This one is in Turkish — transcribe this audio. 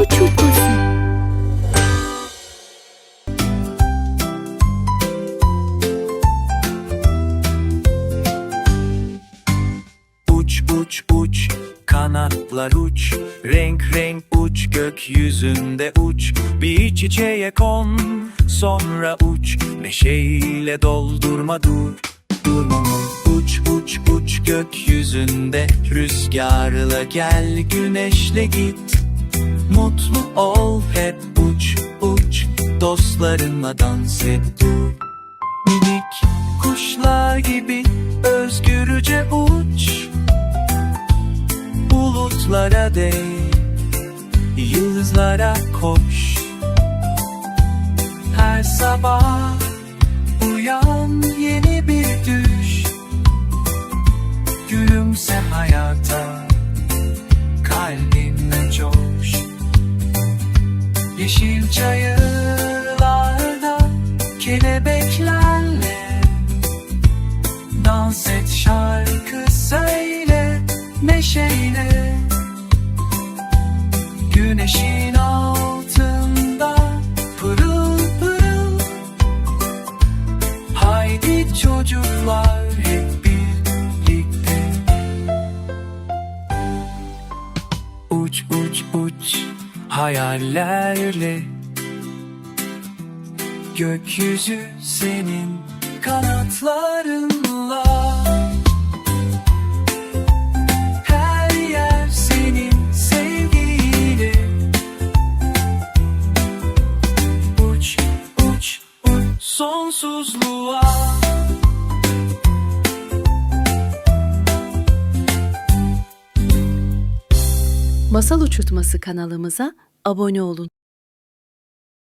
Uç uç uç kanatlar uç. Renk renk uç gökyüzünde uç. Bir çiçeğe kon sonra uç. Neşeyle doldurma dur Durma. Uç uç uç gökyüzünde Rüzgarla gel. Güneşle git Mutlu ol hep uç uç. Dostlarınla dans et Minik kuşlar gibi özgürce uç. Bulutlara değ Yıldızlara koş. Her sabah Yeşil çayırlarda kelebeklerle Dans et şarkı söyle neşeyle. Güneşin altında pırıl pırıl. Haydi çocuklar hep birlikte. Uç uç uç hayallerle. Gökyüzü senin kanatlarınla. Her yer senin sevgiyle Uç uç sonsuzluğa Masal Uçurtması kanalımıza abone olun.